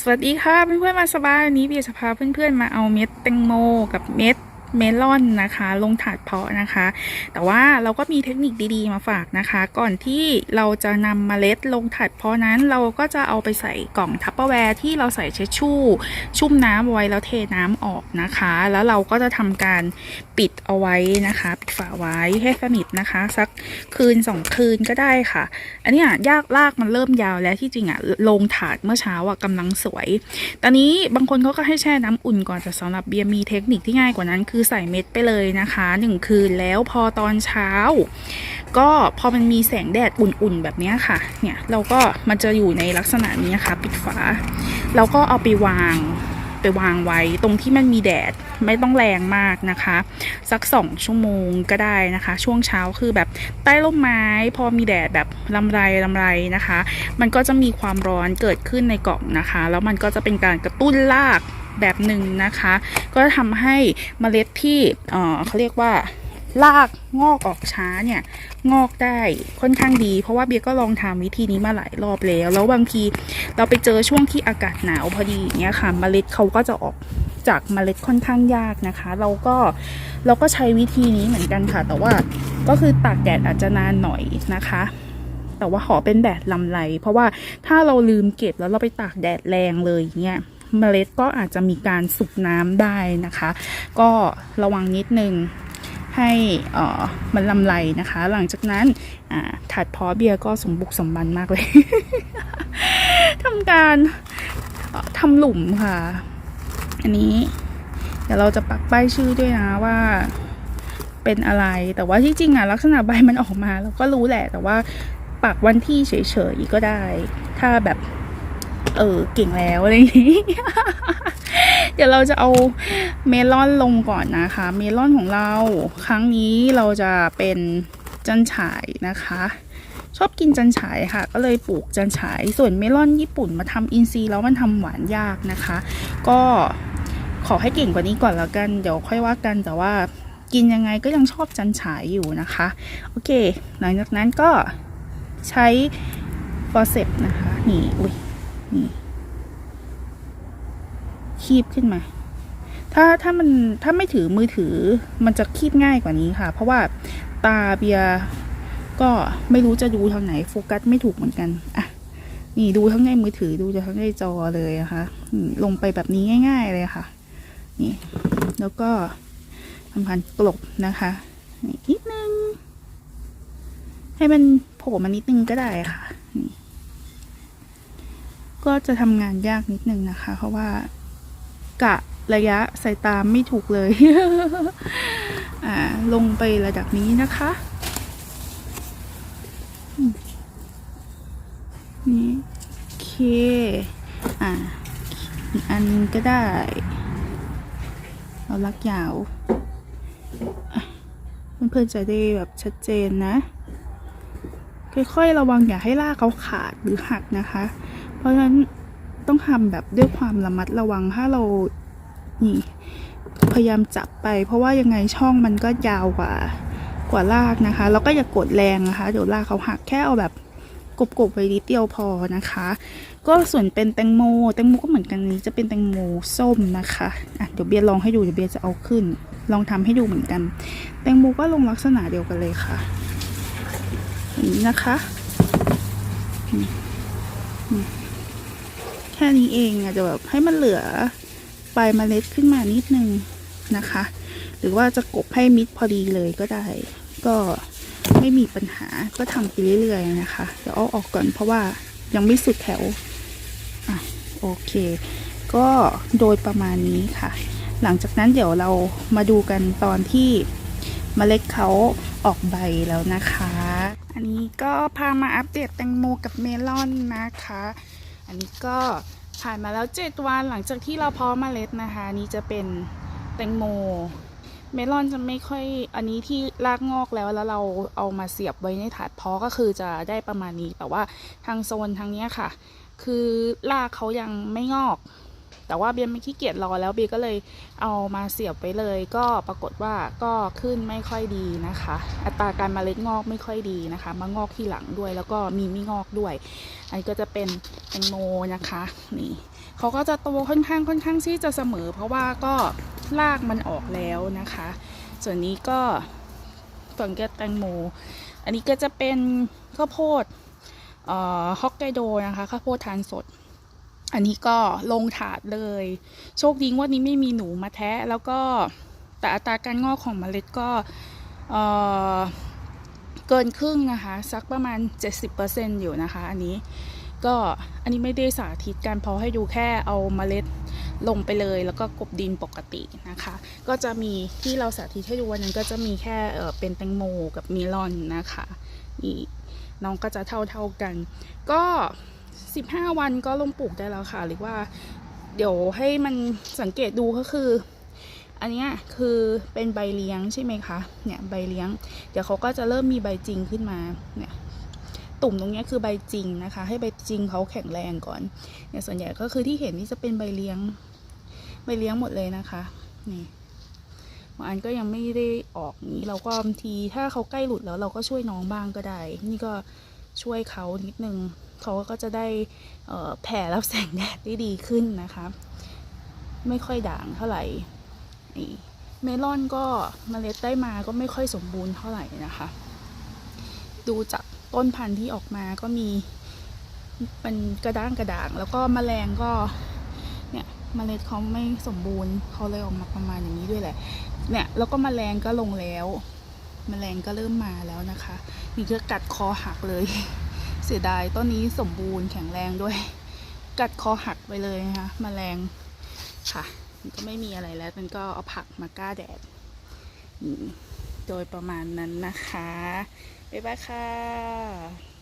สวัสดีค่ะเพื่อนๆมาสบายวันนี้เบียร์จะพาเพื่อนๆมาเอาเม็ดแตงโมกับเม็ด เมลอนนะคะ ลงถาดเพาะนะคะ แต่ว่าเราก็มีเทคนิคดีๆมาฝากนะคะ ก่อนที่เราจะนำเมล็ดลงถาดเพาะนั้นเราก็จะเอาไปใส่กล่องทัพเปอร์แวร์ที่เราใส่เช็ดชู่ ชุ่มน้ำไว้แล้วเทน้ำออกนะคะ แล้วเราก็จะทำการปิดเอาไว้นะคะ ปิดฝาไว้ให้สนิทนะคะ สักคืนสองคืนก็ได้ค่ะ อันนี้ยยากลากมันเริ่มยาวแล้วที่จริงอะลงถาดเมื่อเช้าอะกำลังสวย ตอนนี้บางคนเขาก็ให้แช่น้ำอุ่นก่อนแต่สำหรับเบียร์มีเทคนิคที่ง่ายกว่านั้นคือใส่เม็ดไปเลยนะคะหนึ่งคืนแล้วพอตอนเช้า ก็พอมันมีแสงแดดอุ่นๆแบบนี้ค่ะ เนี่ยเราก็มันจะอยู่ในลักษณะนี้นะคะ ปิดฝา เราก็เอาไปวาง ไปวางไว้ตรงที่มันมีแดดไม่ต้องแรงมากนะคะ สักสองชั่วโมงก็ได้นะคะ ช่วงเช้าคือแบบใต้ร่มไม้พอมีแดดแบบลำไรลำไรนะคะ มันก็จะมีความร้อนเกิดขึ้นในกล่องนะคะ แล้วมันก็จะเป็นการกระตุ้นรากแบบหนึ่งนะคะ ก็ทำให้เมล็ดที่เเขาเรียกว่า รากงอกออกช้าเนี่ย งอกได้ค่อนข้างดี เพราะว่าเบียร์ก็ลองทำวิธีนี้มาหลายรอบแล้ว แล้วบางทีเราไปเจอช่วงที่อากาศหนาวพอดีอย่างเงี้ยค่ะเมล็ดเขาก็จะออกจากเมล็ดค่อนข้างยากนะคะ เราก็เราก็ใช้วิธีนี้เหมือนกันค่ะ แต่ว่าก็คือตากแดดอาจจะนานหน่อยนะคะ แต่ว่าขอเป็นแดดลำไร เพราะว่าถ้าเราลืมเก็บแล้วเราไปตากแดดแรงเลยเงี้ยเมล็ดก็อาจจะมีการสุกน้ำได้นะคะ ก็ระวังนิดนึง ให้ออมันลำไรนะคะ หลังจากนั้นอ่าถัดพอเบียร์ก็สมบุกสมบันมากเลยทำการออทำหลุมค่ะ อันนี้ เดี๋ยวเราจะปักป้ายชื่อด้วยนะว่าเป็นอะไร แต่ว่าที่จริงอะลักษณะใบมันออกมาเราก็รู้แหละ แต่ว่าปักวันที่เฉยๆก็ได้ ถ้าแบบ เออเก่งแล้วอะไรอย่างนี้ เดี๋ยวเราจะเอาเมลอนลงก่อนนะคะ เมลอนของเราครั้งนี้เราจะเป็นจันฉายนะคะ ชอบกินจันฉายค่ะ ก็เลยปลูกจันฉาย ส่วนเมลอนญี่ปุ่นมาทำอินทรีแล้วมันทำหวานยากนะคะ ก็ขอให้เก่งกว่านี้ก่อนแล้วกัน เดี๋ยวค่อยว่ากันแต่ว่ากินยังไงก็ยังชอบจันฉายอยู่นะคะ โอเค หลังจากนั้นก็ใช้ฟอร์เซปนะคะ นี่ อุ้ยนี่ คีบขึ้นมา ถ้าถ้ามันถ้าไม่ถือมือถือมันจะคีบง่ายกว่านี้ค่ะ เพราะว่าตาเบียก็ไม่รู้จะดูทางไหนโฟกัสไม่ถูกเหมือนกันอะนี่ดูทั้งในมือถือดูทั้งในจอเลยนะคะลงไปแบบนี้ง่าย ๆ เลยค่ะ นี่ แล้วก็ทำการกลบนะคะนี่นิดนึง ให้มันโผล่มานิดนึงก็ได้ค่ะ นี่ ก็จะทำงานยากนิดนึงนะคะ เพราะว่า กะระยะสายตาไม่ถูกเลย อ่า ลงไประดับนี้นะคะ นี่โอเค อ่า อีกอันนึงก็ได้เอาลักยาวเพื่อนๆจะได้แบบชัดเจนนะ ค่อยๆระวังอย่าให้ลากเขาขาดหรือหักนะคะ เพราะฉะนั้น ต้องทำแบบด้วยความระมัดระวังถ้าเรานี่พยายามจับไป เพราะว่ายังไงช่องมันก็ยาวกว่ากว่าลากนะคะ แล้วก็อย่ากดแรงนะคะเดี๋ยวลากเขาหักแค่เอาแบบกบๆไว้นิดเดียวพอนะคะ ก็ส่วนเป็นแตงโมแตงโมก็เหมือนกันนี้จะเป็นแตงโมส้มนะคะอะเดี๋ยวเบียร์ลองให้ดูเดี๋ยวเบียร์จะเอาขึ้น ลองทำให้ดูเหมือนกัน แตงโมก็ลงลักษณะเดียวกันเลยค่ะนี้นะคะ แค่นี้เองอาจจะแบบให้มันเหลือปลายเมล็ดขึ้นมานิดนึงนะคะ หรือว่าจะกบให้มิดพอดีเลยก็ได้ ก็ไม่มีปัญหาก็ทำไปเรื่อยๆนะคะ เดี๋ยวเอาออกก่อนเพราะว่ายังไม่สุดแถวอะโอเค ก็โดยประมาณนี้ค่ะ หลังจากนั้นเดี๋ยวเรามาดูกันตอนที่เมล็ดเขาออกใบแล้วนะคะ อันนี้ก็พามาอัปเดตแตงโมกับเมลอนนะคะ อันนี้ก็ผ่านมาแล้ว 7 วันหลังจากที่เราเพาะเมล็ดนะคะ นี่จะเป็นแตงโม เมลอนจะไม่ค่อยอันนี้ที่รากงอกแล้วแล้วเราเอามาเสียบไว้ในถาดเพาะก็คือจะได้ประมาณนี้แต่ว่าทางโซนทางนี้ค่ะ คือรากเขายังไม่งอก แต่ว่าเบียร์ไม่ขี้เกียจรอแล้วเบียร์ก็เลยเอามาเสียบไปเลย ก็ปรากฏว่าก็ขึ้นไม่ค่อยดีนะคะ อัตราการมาเมล็ดงอกไม่ค่อยดีนะคะ มางอกที่หลังด้วย แล้วก็มีไม่งอกด้วย อันนี้ก็จะเป็นแตงโมนะคะนี่เขาก็จะโตค่อนข้างค่อนข้างที่จะเสมอ เพราะว่าก็รากมันออกแล้วนะคะ ส่วนนี้ก็ฝั่งแกแตงโม อันนี้ก็จะเป็นข้าวโพดฮอกไกโดนะคะข้าวโพดทานสด อันนี้ก็ลงถาดเลย โชคดีว่านี้ไม่มีหนูมาแทะ แล้วก็แต่อัตราการงอกของเมล็ดก็เออเกินครึ่งนะคะ สักประมาณ 70%อยู่นะคะ อันนี้ก็อันนี้ไม่ได้สาธิตการเพาะให้ดูแค่เอาเมล็ดลงไปเลยแล้วก็กบดินปกตินะคะ ก็จะมีที่เราสาธิตให้ดูวันนั้นก็จะมีแค่เออเป็นแตงโมกับเมลอนนะคะนี่น้องก็จะเท่าเท่าๆกัน ก็ 15 วันก็ลงปลูกได้แล้วค่ะ หรือว่าเดี๋ยวให้มันสังเกตดูก็คือ อันนี้คือเป็นใบเลี้ยงใช่ไหมคะเนี่ยใบเลี้ยง เดี๋ยวเขาก็จะเริ่มมีใบจริงขึ้นมาเนี่ยตุ่มตรงนี้คือใบจริงนะคะ ให้ใบจริงเขาแข็งแรงก่อนเนี่ยส่วนใหญ่ก็คือที่เห็นนี่จะเป็นใบเลี้ยง ใบเลี้ยงหมดเลยนะคะนี่บางอันก็ยังไม่ได้ออกนี้เราก็บางทีถ้าเขาใกล้หลุดแล้วเราก็ช่วยน้องบ้างก็ได้ นี่ก็ช่วยเขานิดนึง เขาก็จะได้แผ่รับแสงแดดได้ดีขึ้นนะคะ ไม่ค่อยด่างเท่าไหร่นี่เมลอนก็เมล็ดได้มาก็ไม่ค่อยสมบูรณ์เท่าไหร่นะคะ ดูจากต้นพันธุ์ที่ออกมาก็มีเป็นกระด้างกระด่าง แล้วก็แมลงก็เนี่ยเมล็ดเขาไม่สมบูรณ์เขาเลยออกมาประมาณอย่างนี้ด้วยแหละ เนี่ยแล้วก็แมลงก็ลงแล้วแมลงก็เริ่มมาแล้วนะคะ นี่ก็กัดคอหักเลย เสียดายต้นนี้สมบูรณ์แข็งแรงด้วย กัดคอหักไปเลยนะคะแมลงค่ะ มันก็ไม่มีอะไรแล้ว มันก็เอาผักมากล้าแดด โดยประมาณนั้นนะคะ บ๊ายบายค่ะ